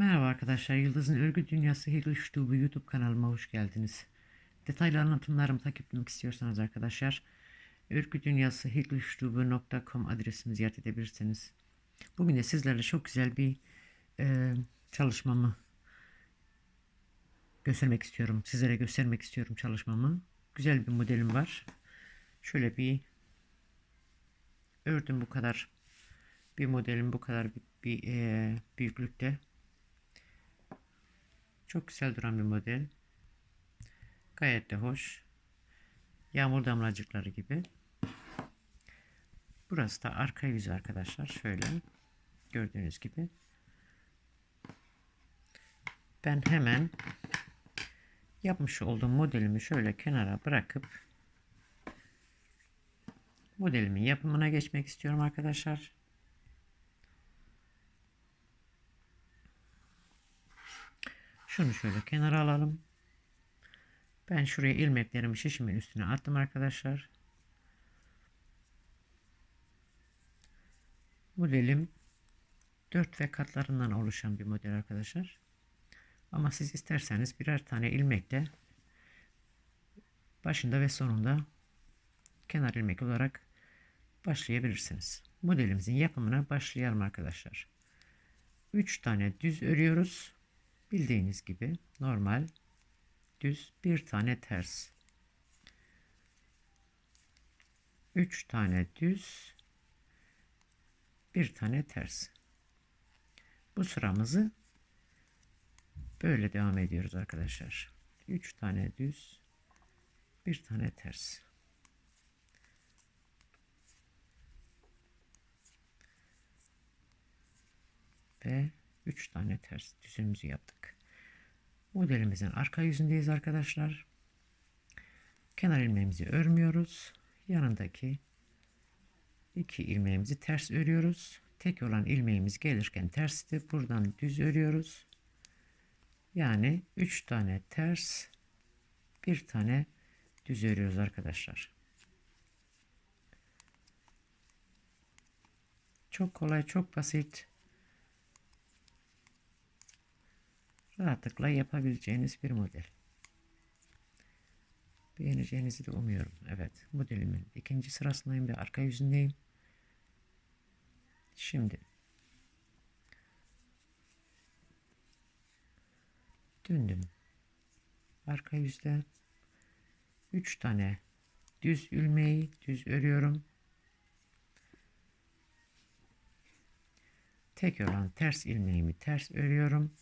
Merhaba arkadaşlar, Yıldız'ın Örgü Dünyası English Tube YouTube kanalıma hoş geldiniz. Detaylı anlatımlarımı takip etmek istiyorsanız arkadaşlar, örgü dünyası englishTube.com adresimi ziyaret edebilirsiniz. Bugün de sizlerle çok güzel bir e, çalışmamı göstermek istiyorum. Sizlere göstermek istiyorum çalışmamı. Güzel bir modelim var. Şöyle bir ördüm bu kadar bir modelim bu kadar bir, bir e, büyüklükte. Çok güzel duran bir model. Gayet de hoş. Yağmur damlacıkları gibi. Burası da arka yüzü arkadaşlar. Şöyle gördüğünüz gibi. Ben hemen yapmış olduğum modelimi şöyle kenara bırakıp modelimin yapımına geçmek istiyorum arkadaşlar. Şunu şöyle kenara alalım. Ben şuraya ilmeklerimi şişimin üstüne attım arkadaşlar. Modelim 4 ve katlarından oluşan bir model arkadaşlar. Ama siz isterseniz birer tane ilmekle başında ve sonunda kenar ilmek olarak başlayabilirsiniz. Modelimizin yapımına başlayalım arkadaşlar. 3 tane düz örüyoruz. Bildiğiniz gibi normal düz bir tane ters. 3 tane düz bir tane ters. Bu sıramızı böyle devam ediyoruz arkadaşlar. 3 tane düz bir tane ters. Ve 3 tane ters düzümüzü yaptık. Modelimizin arka yüzündeyiz arkadaşlar. Kenar ilmeğimizi örmüyoruz. Yanındaki iki ilmeğimizi ters örüyoruz. Tek olan ilmeğimiz gelirken tersti. Buradan düz örüyoruz. Yani 3 tane ters, bir tane düz örüyoruz arkadaşlar. Çok kolay, çok basit. Rahatlıkla yapabileceğiniz bir model. Beğeneceğinizi de umuyorum. Evet, modelimin ikinci sırasındayım ve arka yüzündeyim. Şimdi döndüm. Arka yüzde 3 tane düz ilmeği düz örüyorum. Tek olan ters ilmeğimi ters örüyorum.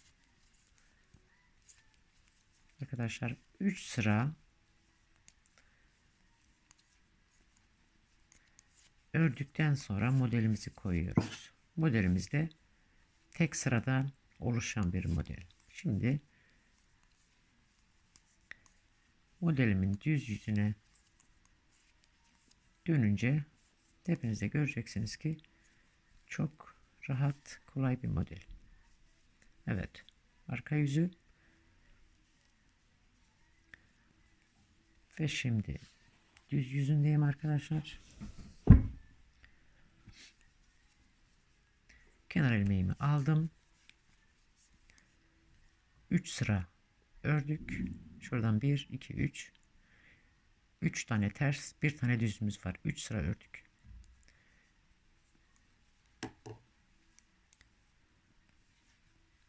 Arkadaşlar 3 sıra ördükten sonra modelimizi koyuyoruz. Modelimizde tek sıradan oluşan bir model. Şimdi modelimin düz yüzüne dönünce hepiniz göreceksiniz ki çok rahat kolay bir model. Evet arka yüzü Ve şimdi düz yüzündeyim arkadaşlar. Kenar ilmeğimi aldım. 3 sıra ördük. Şuradan 1, 2, 3. 3 tane ters, bir tane düzümüz var. 3 sıra ördük.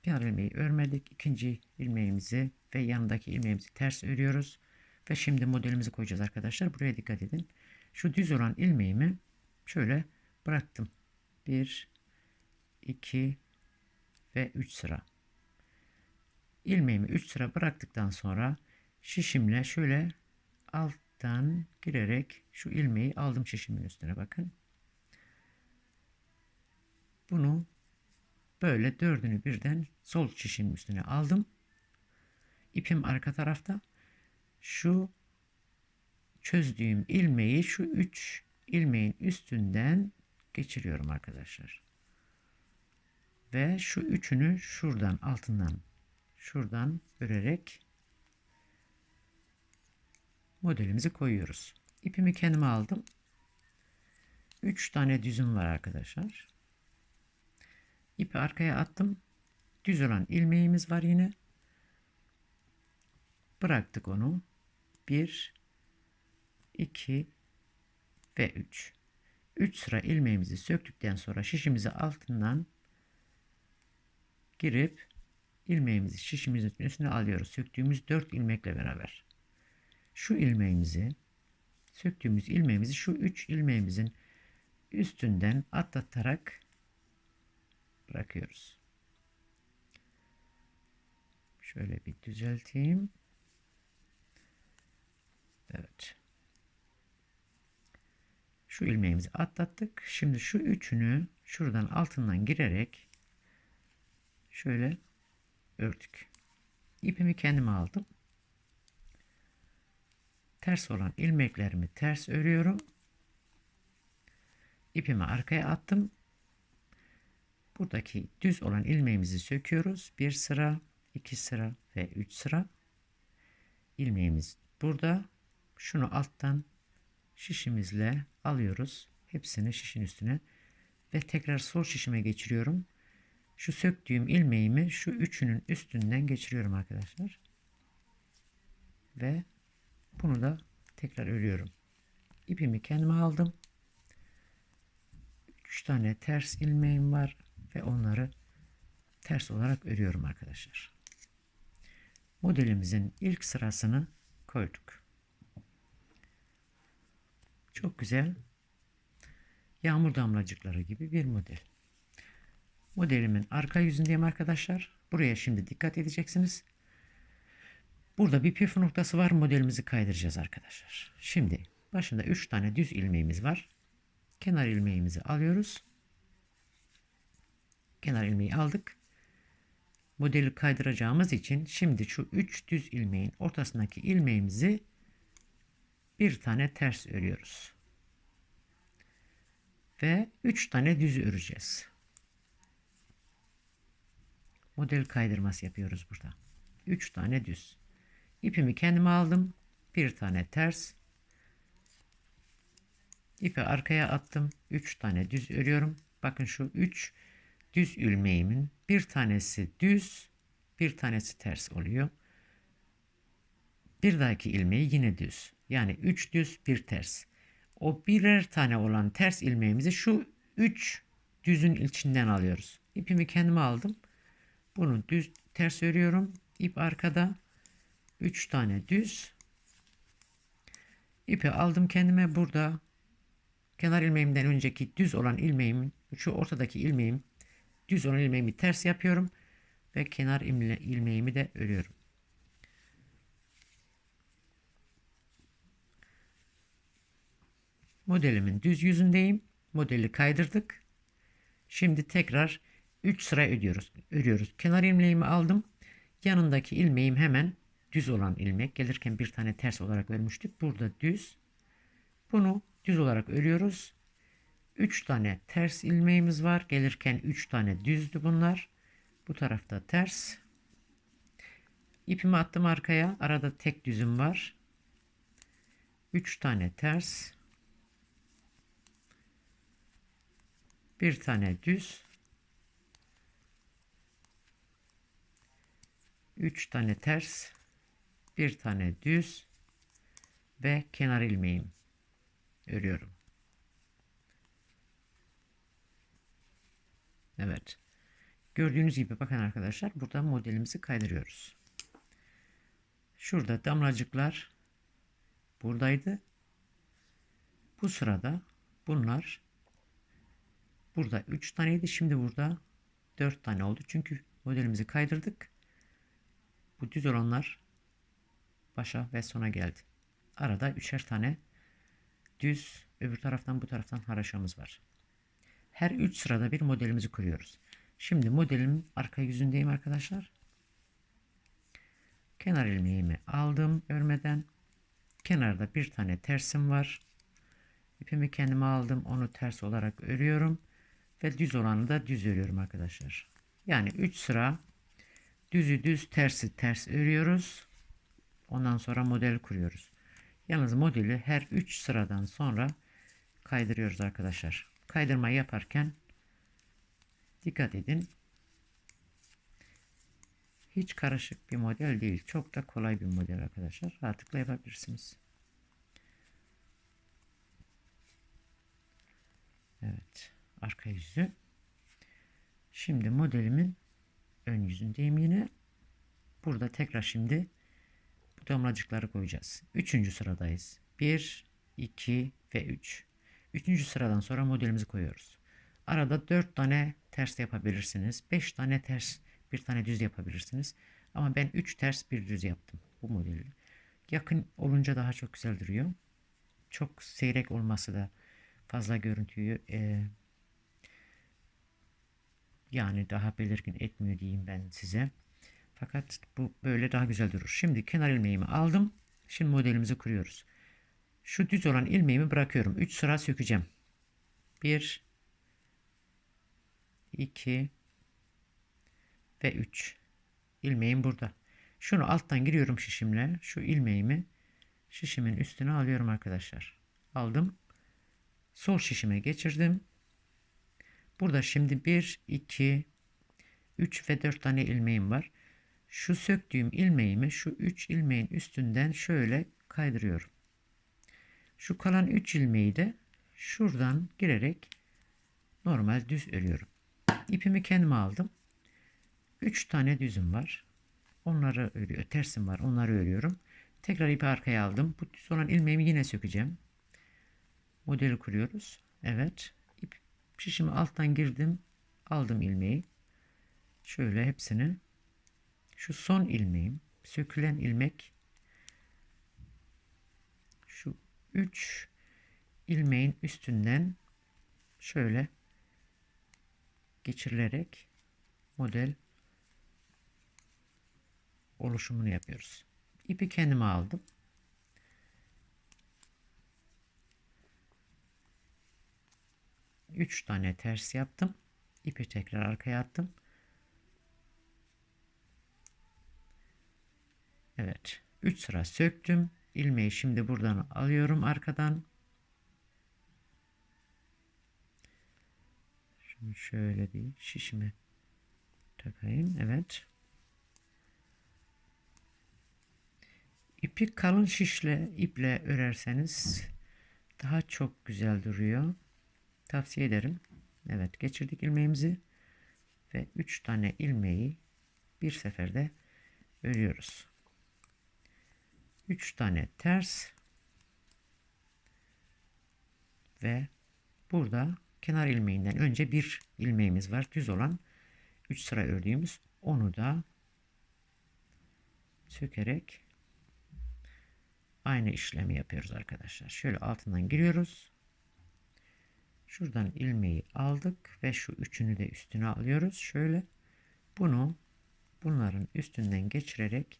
Kenar ilmeği örmedik. İkinci ilmeğimizi ve yanındaki ilmeğimizi ters örüyoruz. Ve şimdi modelimizi koyacağız arkadaşlar. Buraya dikkat edin. Şu düz olan ilmeğimi şöyle bıraktım. 1 2 ve 3 sıra. İlmeğimi 3 sıra bıraktıktan sonra şişimle şöyle alttan girerek şu ilmeği aldım şişimin üstüne bakın. Bunu böyle dördünü birden sol şişimin üstüne aldım. İpim arka tarafta şu çözdüğüm ilmeği şu üç ilmeğin üstünden geçiriyorum arkadaşlar. Ve şu üçünü şuradan altından şuradan örerek modelimizi koyuyoruz. İpimi kendime aldım. 3 tane düzüm var arkadaşlar. İpi arkaya attım. düz olan ilmeğimiz var yine. Bıraktık onu. 1 2 ve 3. 3 sıra ilmeğimizi söktükten sonra şişimizi altından girip ilmeğimizi şişimizin üstüne alıyoruz. Söktüğümüz 4 ilmekle beraber. Şu ilmeğimizi söktüğümüz ilmeğimizi şu 3 ilmeğimizin üstünden atlatarak bırakıyoruz. Şöyle bir düzelteyim. Evet. Şu ilmeğimizi atlattık. Şimdi şu üçünü şuradan altından girerek şöyle ördük. İpimi kendime aldım. Ters olan ilmeklerimi ters örüyorum. İpimi arkaya attım. Buradaki düz olan ilmeğimizi söküyoruz. Bir sıra, iki sıra ve üç sıra. ilmeğimiz burada. Şunu alttan şişimizle alıyoruz. Hepsini şişin üstüne ve tekrar sol şişime geçiriyorum. Şu söktüğüm ilmeğimi şu üçünün üstünden geçiriyorum arkadaşlar. Ve bunu da tekrar örüyorum. İpimi kendime aldım. 3 tane ters ilmeğim var ve onları ters olarak örüyorum arkadaşlar. Modelimizin ilk sırasını koyduk. Çok güzel. Yağmur damlacıkları gibi bir model. Modelimin arka yüzündeyim arkadaşlar. Buraya şimdi dikkat edeceksiniz. Burada bir püf noktası var. Modelimizi kaydıracağız arkadaşlar. Şimdi başında 3 tane düz ilmeğimiz var. Kenar ilmeğimizi alıyoruz. Kenar ilmeği aldık. Modeli kaydıracağımız için şimdi şu 3 düz ilmeğin ortasındaki ilmeğimizi bir tane ters örüyoruz. Ve 3 tane düz öreceğiz. Model kaydırması yapıyoruz burada. 3 tane düz. İpimi kendime aldım. Bir tane ters. İpi arkaya attım. 3 tane düz örüyorum. Bakın şu 3 düz ilmeğimin bir tanesi düz, bir tanesi ters oluyor. Bir dahaki ilmeği yine düz. Yani 3 düz, bir ters. O birer tane olan ters ilmeğimizi şu 3 düzün içinden alıyoruz. İpimi kendime aldım. Bunu düz ters örüyorum. İp arkada. 3 tane düz. İpi aldım kendime burada. Kenar ilmeğimden önceki düz olan ilmeğimin şu ortadaki ilmeğim düz olan ilmeğimi ters yapıyorum ve kenar ilmeğimi de örüyorum. Modelimin düz yüzündeyim. Modeli kaydırdık. Şimdi tekrar 3 sıra ödüyoruz. Örüyoruz. Kenar ilmeğimi aldım. Yanındaki ilmeğim hemen düz olan ilmek. Gelirken bir tane ters olarak örmüştük. Burada düz. Bunu düz olarak örüyoruz. 3 tane ters ilmeğimiz var. Gelirken 3 tane düzdü bunlar. Bu tarafta ters. İpimi attım arkaya. Arada tek düzüm var. 3 tane ters. Bir tane düz. 3 tane ters. Bir tane düz ve kenar ilmeğim örüyorum. Evet. Gördüğünüz gibi bakın arkadaşlar burada modelimizi kaydırıyoruz. Şurada damlacıklar buradaydı. Bu sırada bunlar burada 3 taneydi. Şimdi burada 4 tane oldu. Çünkü modelimizi kaydırdık. Bu düz olanlar başa ve sona geldi. Arada üçer tane düz öbür taraftan bu taraftan haraşamız var. Her 3 sırada bir modelimizi kuruyoruz. Şimdi modelimin arka yüzündeyim arkadaşlar. Kenar ilmeğimi aldım örmeden. Kenarda bir tane tersim var. İpimi kendime aldım. Onu ters olarak örüyorum. Ve düz olanı da düz örüyorum arkadaşlar. Yani 3 sıra düzü düz tersi ters örüyoruz. Ondan sonra model kuruyoruz. Yalnız modeli her 3 sıradan sonra kaydırıyoruz arkadaşlar. Kaydırma yaparken dikkat edin. Hiç karışık bir model değil. Çok da kolay bir model arkadaşlar. Rahatlıkla yapabilirsiniz. Evet. Arka yüzü. Şimdi modelimin ön yüzündeyim yine. Burada tekrar şimdi bu damlacıkları koyacağız. Üçüncü sıradayız. 1, 2 ve 3. Üçüncü sıradan sonra modelimizi koyuyoruz. Arada 4 tane ters yapabilirsiniz. 5 tane ters, bir tane düz yapabilirsiniz. Ama ben 3 ters bir düz yaptım bu modeli. Yakın olunca daha çok güzel duruyor. Çok seyrek olması da fazla görüntüyü e, yani daha belirgin etmiyor diyeyim ben size. Fakat bu böyle daha güzel durur. Şimdi kenar ilmeğimi aldım. Şimdi modelimizi kuruyoruz. Şu düz olan ilmeğimi bırakıyorum. 3 sıra sökeceğim. 1 2 ve 3. İlmeğim burada. Şunu alttan giriyorum şişimle. Şu ilmeğimi şişimin üstüne alıyorum arkadaşlar. Aldım. Sol şişime geçirdim. Burada şimdi 1, 2, 3 ve 4 tane ilmeğim var. Şu söktüğüm ilmeğimi şu 3 ilmeğin üstünden şöyle kaydırıyorum. Şu kalan 3 ilmeği de şuradan girerek normal düz örüyorum. İpimi kendime aldım. 3 tane düzüm var. Onları örüyor. Tersim var. Onları örüyorum. Tekrar ipi arkaya aldım. Bu düz olan ilmeğimi yine sökeceğim. Modeli kuruyoruz. Evet. Şişimi alttan girdim. Aldım ilmeği. Şöyle hepsini şu son ilmeğim sökülen ilmek şu 3 ilmeğin üstünden şöyle geçirilerek model oluşumunu yapıyoruz. İpi kendime aldım. Üç tane ters yaptım. İpi tekrar arkaya attım. Evet. 3 sıra söktüm. İlmeği şimdi buradan alıyorum arkadan. Şimdi şöyle bir şişime takayım. Evet. İpi kalın şişle iple örerseniz daha çok güzel duruyor. Tavsiye ederim. Evet geçirdik ilmeğimizi ve 3 tane ilmeği bir seferde örüyoruz. 3 tane ters ve burada kenar ilmeğinden önce bir ilmeğimiz var düz olan 3 sıra ördüğümüz onu da sökerek aynı işlemi yapıyoruz arkadaşlar. Şöyle altından giriyoruz. Şuradan ilmeği aldık ve şu üçünü de üstüne alıyoruz. Şöyle bunu bunların üstünden geçirerek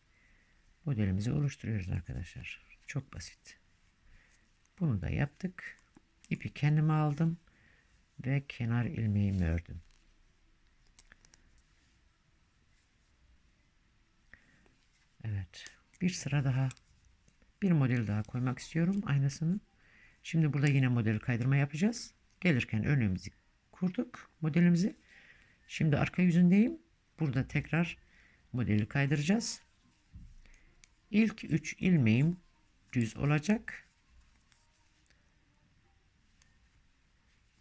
modelimizi oluşturuyoruz arkadaşlar. Çok basit. Bunu da yaptık. İpi kendime aldım ve kenar ilmeğimi ördüm. Evet. Bir sıra daha bir model daha koymak istiyorum aynısını. Şimdi burada yine model kaydırma yapacağız. Gelirken örneğimizi kurduk modelimizi. Şimdi arka yüzündeyim. Burada tekrar modeli kaydıracağız. İlk 3 ilmeğim düz olacak.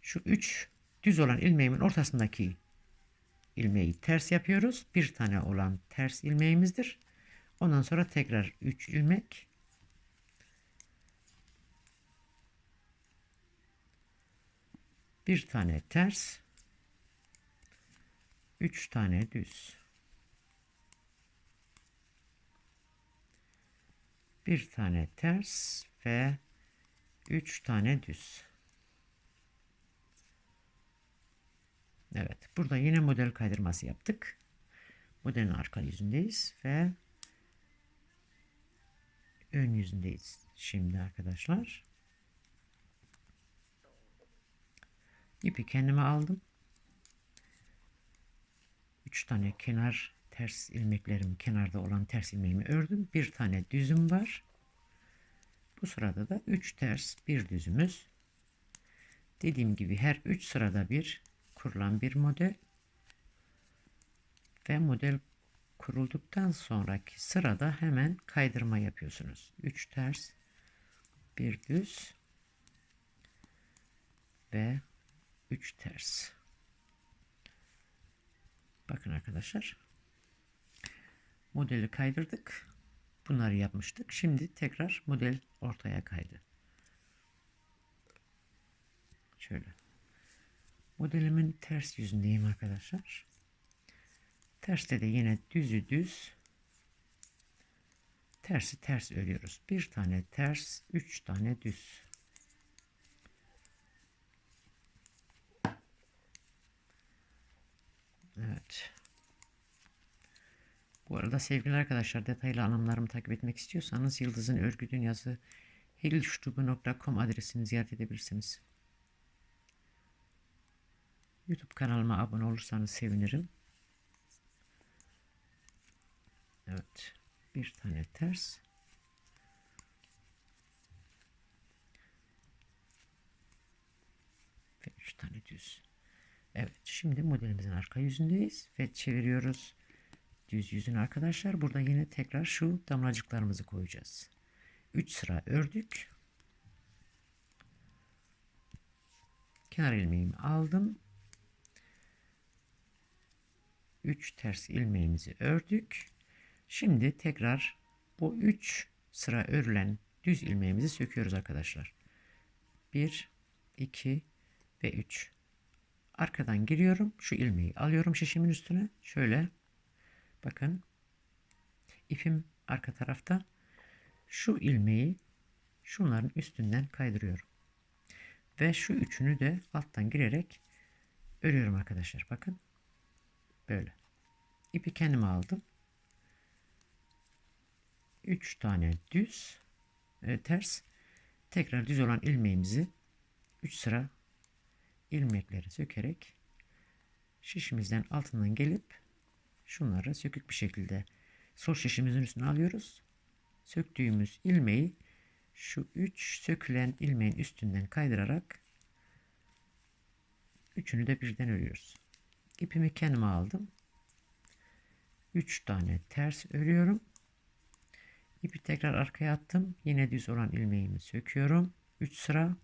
Şu 3 düz olan ilmeğimin ortasındaki ilmeği ters yapıyoruz. Bir tane olan ters ilmeğimizdir. Ondan sonra tekrar 3 ilmek bir tane ters 3 tane düz bir tane ters ve 3 tane düz. Evet. Burada yine model kaydırması yaptık. Modelin arka yüzündeyiz ve ön yüzündeyiz. Şimdi arkadaşlar. İpi kendime aldım. 3 tane kenar ters ilmeklerim kenarda olan ters ilmeğimi ördüm. Bir tane düzüm var. Bu sırada da 3 ters bir düzümüz. Dediğim gibi her 3 sırada bir kurulan bir model ve model kurulduktan sonraki sırada hemen kaydırma yapıyorsunuz. 3 ters, bir düz ve 3 ters. Bakın arkadaşlar. Modeli kaydırdık. Bunları yapmıştık. Şimdi tekrar model ortaya kaydı. Şöyle. Modelimin ters yüzündeyim arkadaşlar. Terste de yine düzü düz tersi ters örüyoruz. Bir tane ters, üç tane düz. Evet. Bu arada sevgili arkadaşlar detaylı anlamlarımı takip etmek istiyorsanız Yıldız'ın Örgü Dünyası hegilştubu.com adresini ziyaret edebilirsiniz. YouTube kanalıma abone olursanız sevinirim. Evet. Bir tane ters. Ve üç tane düz. Evet. Şimdi modelimizin arka yüzündeyiz. Ve çeviriyoruz. Düz yüzün arkadaşlar. Burada yine tekrar şu damlacıklarımızı koyacağız. 3 sıra ördük. Kenar ilmeğimi aldım. 3 ters ilmeğimizi ördük. Şimdi tekrar bu 3 sıra örülen düz ilmeğimizi söküyoruz arkadaşlar. 1 2 ve 3. Arkadan giriyorum. Şu ilmeği alıyorum şişimin üstüne. Şöyle bakın ipim arka tarafta. Şu ilmeği şunların üstünden kaydırıyorum. Ve şu üçünü de alttan girerek örüyorum arkadaşlar. Bakın. Böyle. İpi kendime aldım. 3 tane düz e, ters tekrar düz olan ilmeğimizi 3 sıra ilmekleri sökerek şişimizden altından gelip şunları sökük bir şekilde sol şişimizin üstüne alıyoruz. Söktüğümüz ilmeği şu 3 sökülen ilmeğin üstünden kaydırarak üçünü de birden örüyoruz. İpimi kendime aldım. 3 tane ters örüyorum. İpi tekrar arkaya attım. Yine düz olan ilmeğimi söküyorum. 3 sıra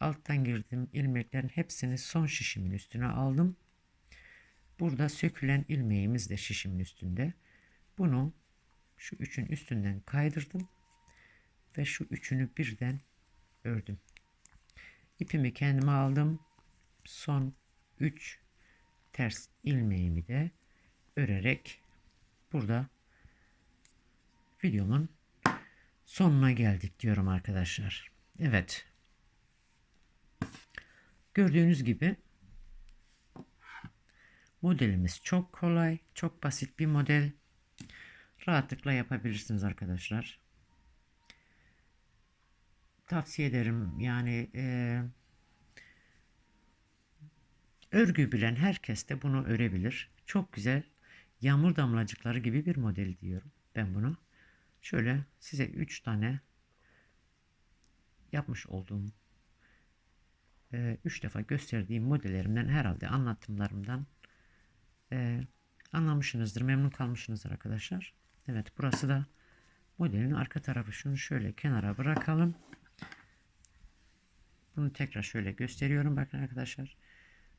alttan girdim. ilmeklerin hepsini son şişimin üstüne aldım. Burada sökülen ilmeğimiz de şişimin üstünde. Bunu şu üçün üstünden kaydırdım ve şu üçünü birden ördüm. İpimi kendime aldım. Son 3 ters ilmeğimi de örerek burada videomun sonuna geldik diyorum arkadaşlar. Evet. Gördüğünüz gibi modelimiz çok kolay, çok basit bir model. Rahatlıkla yapabilirsiniz arkadaşlar. Tavsiye ederim. Yani e, örgü bilen herkes de bunu örebilir. Çok güzel yağmur damlacıkları gibi bir model diyorum ben bunu. Şöyle size 3 tane yapmış olduğum 3 e, defa gösterdiğim modellerimden herhalde anlatımlarımdan e, anlamışsınızdır, memnun kalmışsınızdır arkadaşlar. Evet burası da modelin arka tarafı. Şunu şöyle kenara bırakalım. Bunu tekrar şöyle gösteriyorum bakın arkadaşlar.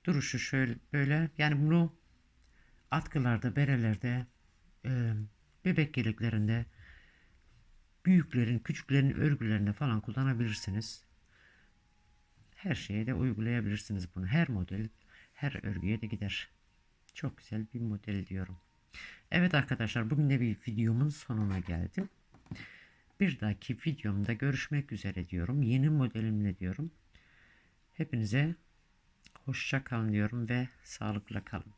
Duruşu şöyle böyle yani bunu atkılarda, berelerde, e, bebek yeleklerinde büyüklerin, küçüklerin örgülerinde falan kullanabilirsiniz. Her şeye de uygulayabilirsiniz bunu. Her model, her örgüye de gider. Çok güzel bir model diyorum. Evet arkadaşlar bugün de bir videomun sonuna geldim. Bir dahaki videomda görüşmek üzere diyorum. Yeni modelimle diyorum. Hepinize hoşça kalın diyorum ve sağlıkla kalın.